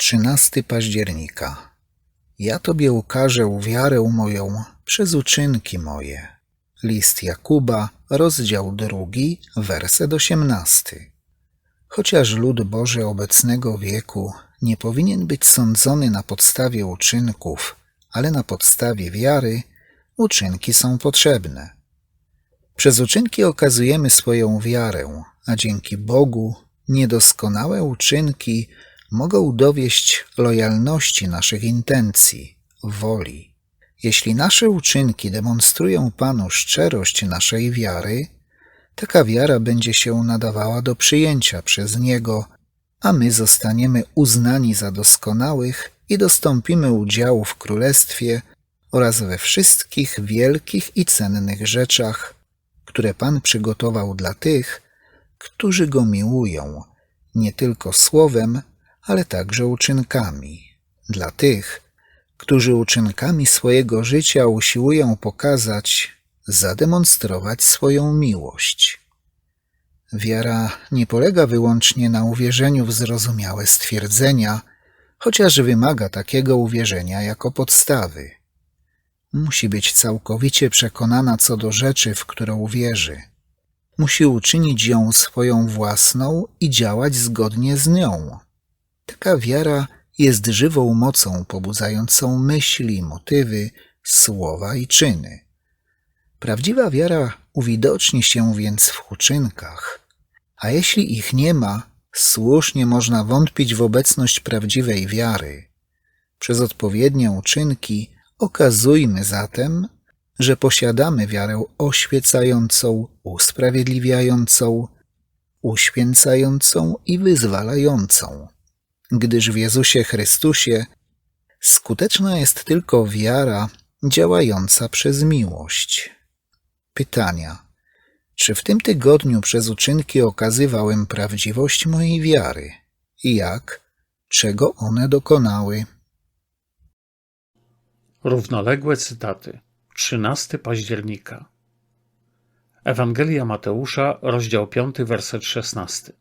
13 października. Ja Tobie ukażę wiarę moją przez uczynki moje. List Jakuba, rozdział drugi, werset osiemnasty. Chociaż lud Boży obecnego wieku nie powinien być sądzony na podstawie uczynków, ale na podstawie wiary, uczynki są potrzebne. Przez uczynki okazujemy swoją wiarę, a dzięki Bogu niedoskonałe uczynki mogą dowieść lojalności naszych intencji, woli. Jeśli nasze uczynki demonstrują Panu szczerość naszej wiary, taka wiara będzie się nadawała do przyjęcia przez Niego, a my zostaniemy uznani za doskonałych i dostąpimy udziału w Królestwie oraz we wszystkich wielkich i cennych rzeczach, które Pan przygotował dla tych, którzy Go miłują, nie tylko słowem, ale także uczynkami. Dla tych, którzy uczynkami swojego życia usiłują pokazać, zademonstrować swoją miłość. Wiara nie polega wyłącznie na uwierzeniu w zrozumiałe stwierdzenia, chociaż wymaga takiego uwierzenia jako podstawy. Musi być całkowicie przekonana co do rzeczy, w którą uwierzy. Musi uczynić ją swoją własną i działać zgodnie z nią. Taka wiara jest żywą mocą pobudzającą myśli, motywy, słowa i czyny. Prawdziwa wiara uwidoczni się więc w uczynkach, a jeśli ich nie ma, słusznie można wątpić w obecność prawdziwej wiary. Przez odpowiednie uczynki okazujmy zatem, że posiadamy wiarę oświecającą, usprawiedliwiającą, uświęcającą i wyzwalającą gdyż w Jezusie Chrystusie skuteczna jest tylko wiara działająca przez miłość. Pytania. Czy w tym tygodniu przez uczynki okazywałem prawdziwość mojej wiary? Jak? Czego one dokonały? Równoległe cytaty. 13 października. Ewangelia Mateusza, rozdział 5, werset 16.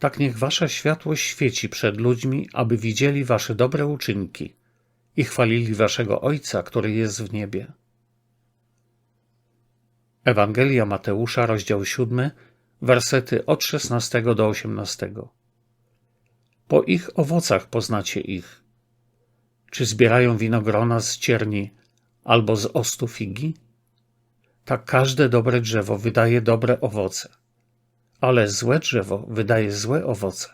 Tak niech wasza światłość świeci przed ludźmi, aby widzieli wasze dobre uczynki i chwalili waszego Ojca, który jest w niebie. Ewangelia Mateusza, rozdział 7, wersety od 16 do 18. Po ich owocach poznacie ich. Czy zbierają winogrona z cierni albo z ostu figi? Tak każde dobre drzewo wydaje dobre owoce ale złe drzewo wydaje złe owoce.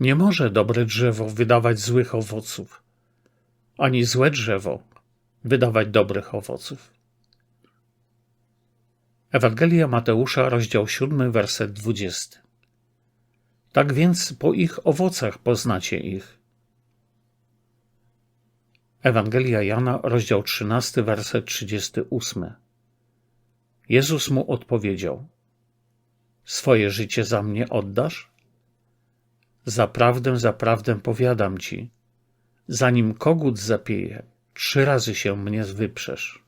Nie może dobre drzewo wydawać złych owoców, ani złe drzewo wydawać dobrych owoców. Ewangelia Mateusza, rozdział 7, werset 20. Tak więc po ich owocach poznacie ich. Ewangelia Jana, rozdział 13, werset 38. Jezus mu odpowiedział: swoje życie za mnie oddasz? Zaprawdę, zaprawdę powiadam ci, zanim kogut zapieje, trzy razy się mnie wyprzesz.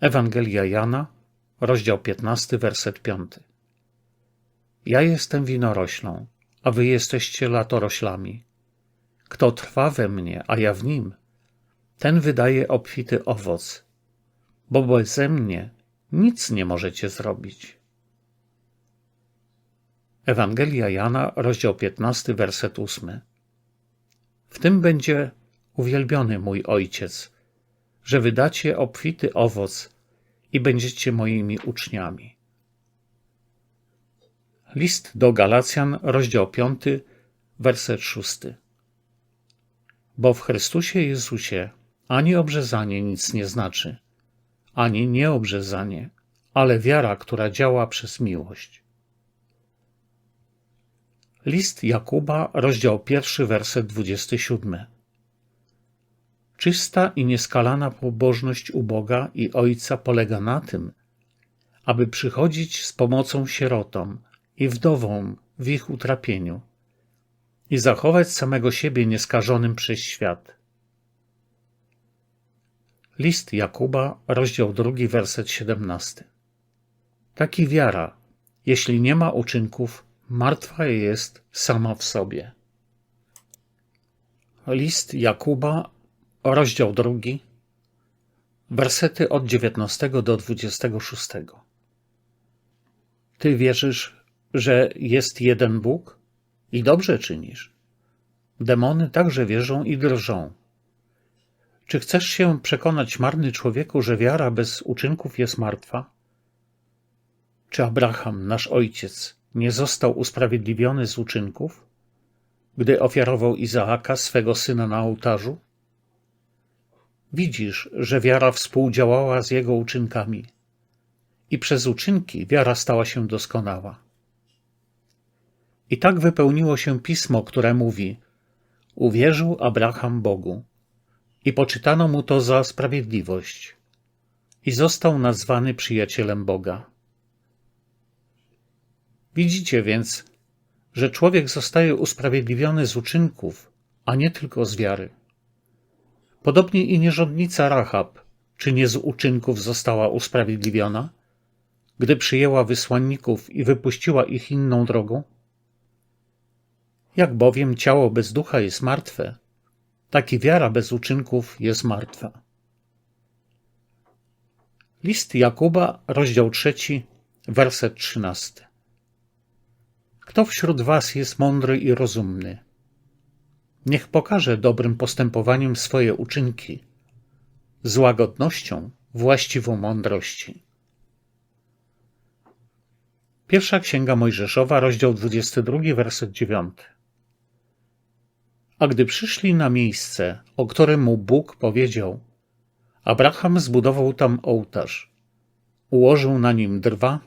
Ewangelia Jana, rozdział 15, werset 5. Ja jestem winoroślą, a wy jesteście latoroślami. Kto trwa we mnie, a ja w nim, ten wydaje obfity owoc, bo beze mnie nic nie możecie zrobić. Ewangelia Jana, rozdział 15, werset 8. W tym będzie uwielbiony mój Ojciec, że wydacie obfity owoc i będziecie moimi uczniami. List do Galacjan, rozdział 5, werset 6. Bo w Chrystusie Jezusie ani obrzezanie nic nie znaczy, ani nieobrzezanie, ale wiara, która działa przez miłość. List Jakuba, rozdział pierwszy, werset 27. Czysta i nieskalana pobożność u Boga i Ojca polega na tym, aby przychodzić z pomocą sierotom i wdowom w ich utrapieniu i zachować samego siebie nieskażonym przez świat. List Jakuba, rozdział drugi, werset siedemnasty. Taki wiara, jeśli nie ma uczynków, martwa jest sama w sobie. List Jakuba, rozdział drugi, wersety od 19 do 26. Ty wierzysz, że jest jeden Bóg i dobrze czynisz. Demony także wierzą i drżą. Czy chcesz się przekonać, marny człowieku, że wiara bez uczynków jest martwa? Czy Abraham, nasz ojciec, nie został usprawiedliwiony z uczynków, gdy ofiarował Izaaka, swego syna, na ołtarzu? Widzisz, że wiara współdziałała z jego uczynkami i przez uczynki wiara stała się doskonała. I tak wypełniło się pismo, które mówi: Uwierzył Abraham Bogu i poczytano mu to za sprawiedliwość, i został nazwany przyjacielem Boga. Widzicie więc, że człowiek zostaje usprawiedliwiony z uczynków, a nie tylko z wiary. Podobnie i nierządnica Rahab, czy nie z uczynków została usprawiedliwiona, gdy przyjęła wysłanników i wypuściła ich inną drogą? Jak bowiem ciało bez ducha jest martwe, tak i wiara bez uczynków jest martwa. List Jakuba, rozdział trzeci, werset trzynasty. Kto wśród was jest mądry i rozumny? Niech pokaże dobrym postępowaniem swoje uczynki, z łagodnością właściwą mądrości. Pierwsza Księga Mojżeszowa, rozdział 22, werset 9. A gdy przyszli na miejsce, o którym mu Bóg powiedział, Abraham zbudował tam ołtarz, ułożył na nim drwa,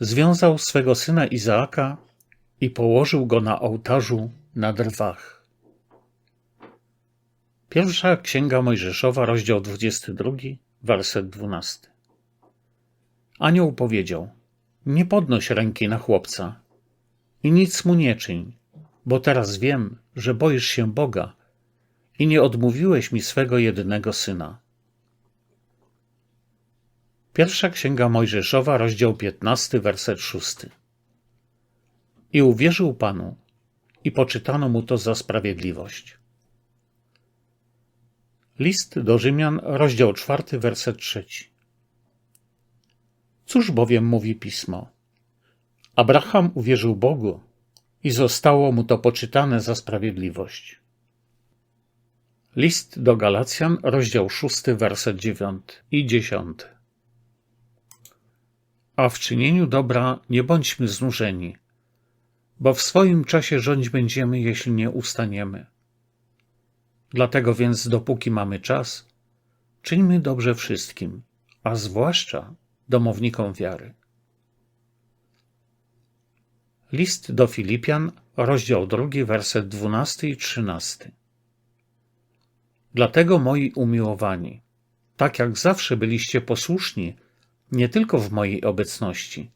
związał swego syna Izaaka i położył go na ołtarzu na drwach. Pierwsza Księga Mojżeszowa, rozdział 22, werset 12. Anioł powiedział: Nie podnoś ręki na chłopca i nic mu nie czyń, bo teraz wiem, że boisz się Boga i nie odmówiłeś mi swego jedynego syna. Pierwsza Księga Mojżeszowa, rozdział 15, werset 6. I uwierzył Panu, i poczytano mu to za sprawiedliwość. List do Rzymian, rozdział 4, werset 3. Cóż bowiem mówi pismo? Abraham uwierzył Bogu i zostało mu to poczytane za sprawiedliwość. List do Galacjan, rozdział 6, werset 9 i 10. A w czynieniu dobra nie bądźmy znużeni, bo w swoim czasie rządź będziemy, jeśli nie ustaniemy. Dlatego więc, dopóki mamy czas, czyńmy dobrze wszystkim, a zwłaszcza domownikom wiary. List do Filipian, rozdział 2, werset 12 i 13. Dlatego, moi umiłowani, tak jak zawsze byliście posłuszni, nie tylko w mojej obecności,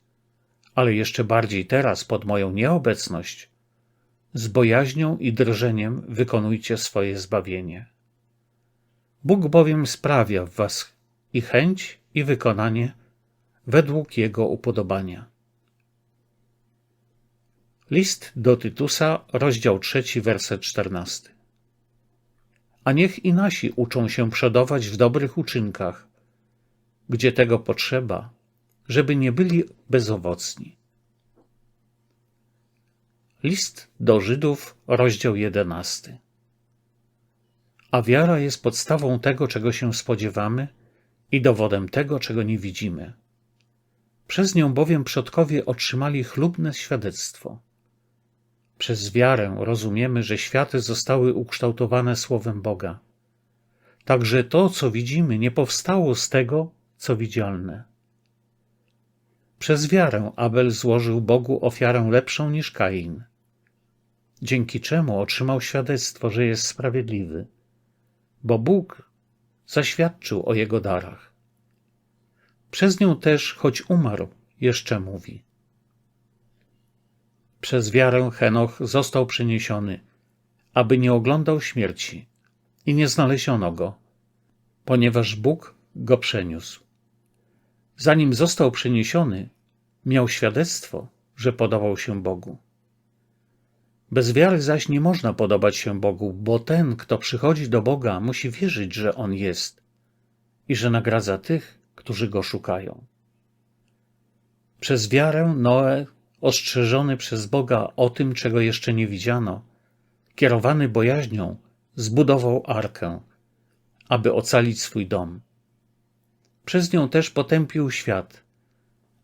ale jeszcze bardziej teraz pod moją nieobecność, z bojaźnią i drżeniem wykonujcie swoje zbawienie. Bóg bowiem sprawia w was i chęć, i wykonanie według Jego upodobania. List do Tytusa, rozdział 3, werset 14. A niech i nasi uczą się przodować w dobrych uczynkach, gdzie tego potrzeba, żeby nie byli bezowocni. List do Żydów, rozdział 11. A wiara jest podstawą tego, czego się spodziewamy i dowodem tego, czego nie widzimy. Przez nią bowiem przodkowie otrzymali chlubne świadectwo. Przez wiarę rozumiemy, że światy zostały ukształtowane słowem Boga. Także to, co widzimy, nie powstało z tego, co widzialne. Przez wiarę Abel złożył Bogu ofiarę lepszą niż Kain, dzięki czemu otrzymał świadectwo, że jest sprawiedliwy, bo Bóg zaświadczył o jego darach. Przez nią też, choć umarł, jeszcze mówi. Przez wiarę Henoch został przeniesiony, aby nie oglądał śmierci i nie znaleziono go, ponieważ Bóg go przeniósł. Zanim został przeniesiony, miał świadectwo, że podobał się Bogu. Bez wiary zaś nie można podobać się Bogu, bo ten, kto przychodzi do Boga, musi wierzyć, że On jest i że nagradza tych, którzy Go szukają. Przez wiarę Noe, ostrzeżony przez Boga o tym, czego jeszcze nie widziano, kierowany bojaźnią, zbudował arkę, aby ocalić swój dom. Przez nią też potępił świat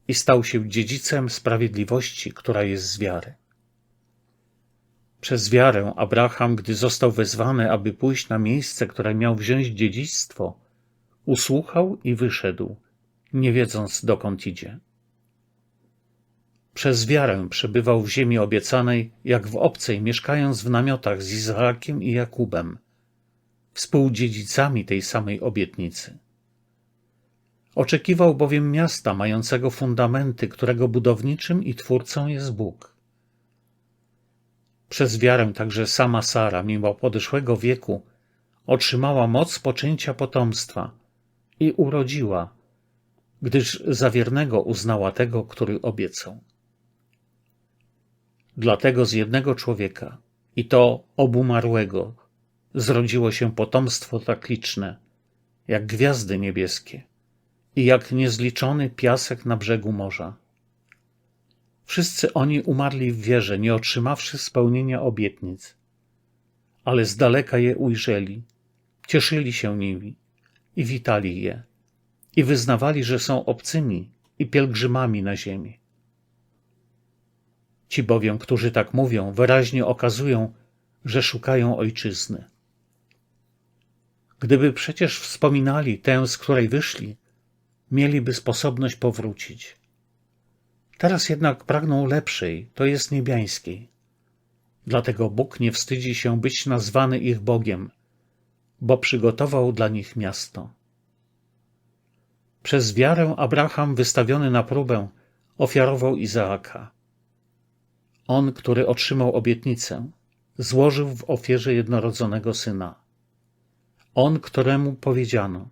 i stał się dziedzicem sprawiedliwości, która jest z wiary. Przez wiarę Abraham, gdy został wezwany, aby pójść na miejsce, które miał wziąć dziedzictwo, usłuchał i wyszedł, nie wiedząc dokąd idzie. Przez wiarę przebywał w ziemi obiecanej, jak w obcej, mieszkając w namiotach z Izaakiem i Jakubem, współdziedzicami tej samej obietnicy. Oczekiwał bowiem miasta mającego fundamenty, którego budowniczym i twórcą jest Bóg. Przez wiarę także sama Sara, mimo podeszłego wieku, otrzymała moc poczęcia potomstwa i urodziła, gdyż za wiernego uznała tego, który obiecał. Dlatego z jednego człowieka, i to obumarłego, zrodziło się potomstwo tak liczne, jak gwiazdy niebieskie i jak niezliczony piasek na brzegu morza. Wszyscy oni umarli w wierze, nie otrzymawszy spełnienia obietnic, ale z daleka je ujrzeli, cieszyli się nimi i witali je, i wyznawali, że są obcymi i pielgrzymami na ziemi. Ci bowiem, którzy tak mówią, wyraźnie okazują, że szukają ojczyzny. Gdyby przecież wspominali tę, z której wyszli, mieliby sposobność powrócić. Teraz jednak pragną lepszej, to jest niebiańskiej. Dlatego Bóg nie wstydzi się być nazwany ich Bogiem, bo przygotował dla nich miasto. Przez wiarę Abraham, wystawiony na próbę, ofiarował Izaaka. On, który otrzymał obietnicę, złożył w ofierze jednorodzonego syna. On, któremu powiedziano: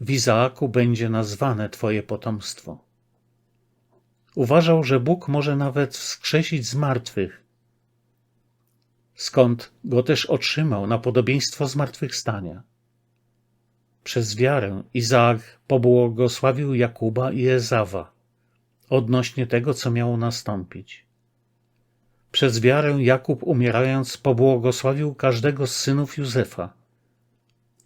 W Izaaku będzie nazwane Twoje potomstwo. Uważał, że Bóg może nawet wskrzesić z martwych, skąd go też otrzymał na podobieństwo zmartwychwstania. Przez wiarę Izaak pobłogosławił Jakuba i Ezawa odnośnie tego, co miało nastąpić. Przez wiarę Jakub umierając pobłogosławił każdego z synów Józefa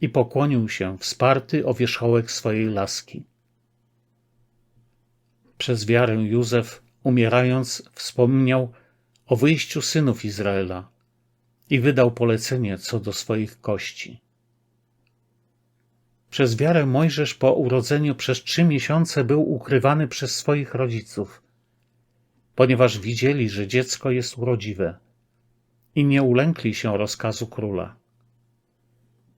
i pokłonił się wsparty o wierzchołek swojej laski. Przez wiarę Józef umierając wspomniał o wyjściu synów Izraela i wydał polecenie co do swoich kości. Przez wiarę Mojżesz po urodzeniu przez trzy miesiące był ukrywany przez swoich rodziców, ponieważ widzieli, że dziecko jest urodziwe i nie ulękli się rozkazu króla.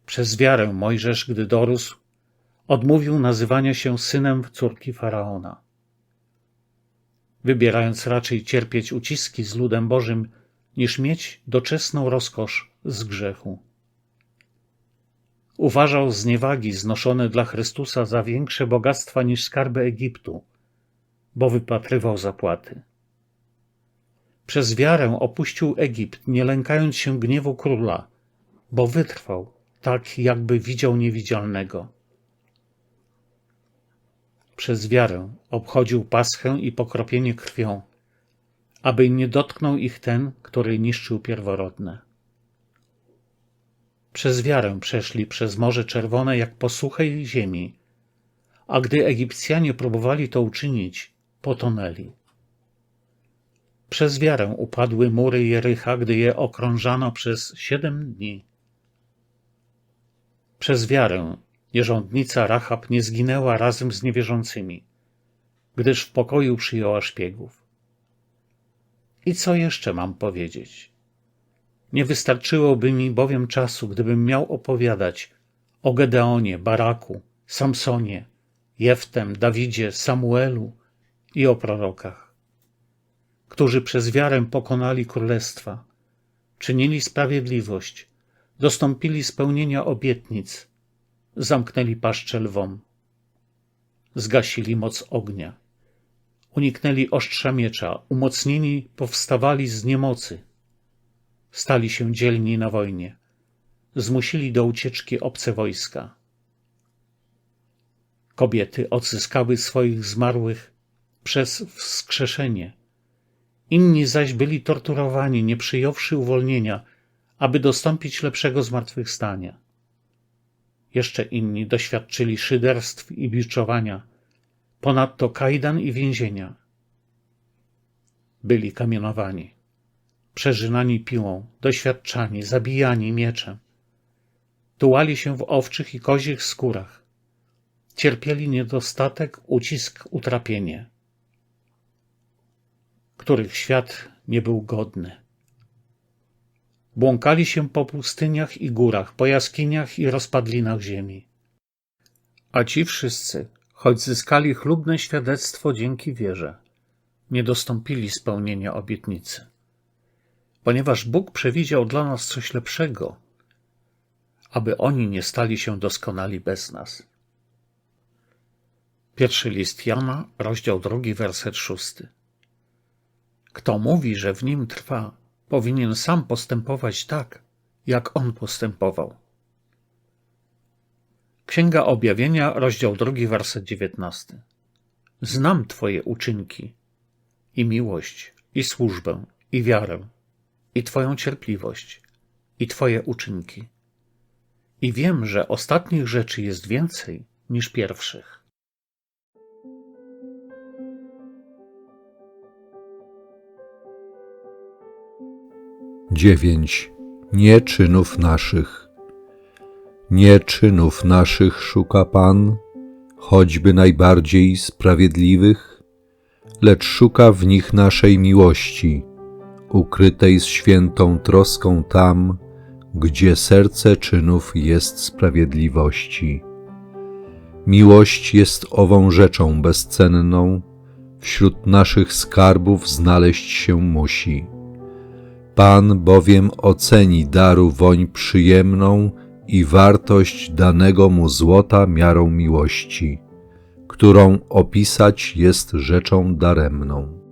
Przez wiarę Mojżesz, gdy dorósł, odmówił nazywania się synem córki faraona. Wybierając raczej cierpieć uciski z ludem Bożym, niż mieć doczesną rozkosz z grzechu. Uważał zniewagi znoszone dla Chrystusa za większe bogactwa niż skarby Egiptu, bo wypatrywał zapłaty. Przez wiarę opuścił Egipt, nie lękając się gniewu króla, bo wytrwał, tak jakby widział niewidzialnego. Przez wiarę obchodził paschę i pokropienie krwią, aby nie dotknął ich ten, który niszczył pierworodne. Przez wiarę przeszli przez Morze Czerwone jak po suchej ziemi, a gdy Egipcjanie próbowali to uczynić, potonęli. Przez wiarę upadły mury Jericha, gdy je okrążano przez siedem dni. Przez wiarę nierządnica Rahab nie zginęła razem z niewierzącymi, gdyż w pokoju przyjęła szpiegów. I co jeszcze mam powiedzieć? Nie wystarczyłoby mi bowiem czasu, gdybym miał opowiadać o Gedeonie, Baraku, Samsonie, Jeftem, Dawidzie, Samuelu i o prorokach, którzy przez wiarę pokonali królestwa, czynili sprawiedliwość, dostąpili spełnienia obietnic, zamknęli paszcze lwom, zgasili moc ognia, Uniknęli ostrza miecza, umocnieni powstawali z niemocy. Stali się dzielni na wojnie. Zmusili do ucieczki obce wojska. Kobiety odzyskały swoich zmarłych przez wskrzeszenie. Inni zaś byli torturowani, nie przyjąwszy uwolnienia, aby dostąpić lepszego zmartwychwstania. Jeszcze inni doświadczyli szyderstw i biczowania, ponadto kajdan i więzienia. Byli kamienowani, przeżynani piłą, doświadczani, zabijani mieczem. Tułali się w owczych i kozich skórach. Cierpieli niedostatek, ucisk, utrapienie, których świat nie był godny. Błąkali się po pustyniach i górach, po jaskiniach i rozpadlinach ziemi. A ci wszyscy, choć zyskali chlubne świadectwo dzięki wierze, nie dostąpili spełnienia obietnicy. Ponieważ Bóg przewidział dla nas coś lepszego, aby oni nie stali się doskonali bez nas. Pierwszy list Jana, rozdział drugi, werset szósty. Kto mówi, że w nim trwa, powinien sam postępować tak, jak on postępował. Księga Objawienia, rozdział drugi, werset dziewiętnasty. Znam Twoje uczynki i miłość, i służbę, i wiarę, i Twoją cierpliwość, i Twoje uczynki. I wiem, że ostatnich rzeczy jest więcej niż pierwszych. Dziewięć Nie czynów naszych. Nie czynów naszych szuka Pan, choćby najbardziej sprawiedliwych, lecz szuka w nich naszej miłości, ukrytej z świętą troską tam, gdzie serce czynów jest sprawiedliwości. Miłość jest ową rzeczą bezcenną, wśród naszych skarbów znaleźć się musi. Pan bowiem oceni daru woń przyjemną i wartość danego mu złota miarą miłości, którą opisać jest rzeczą daremną.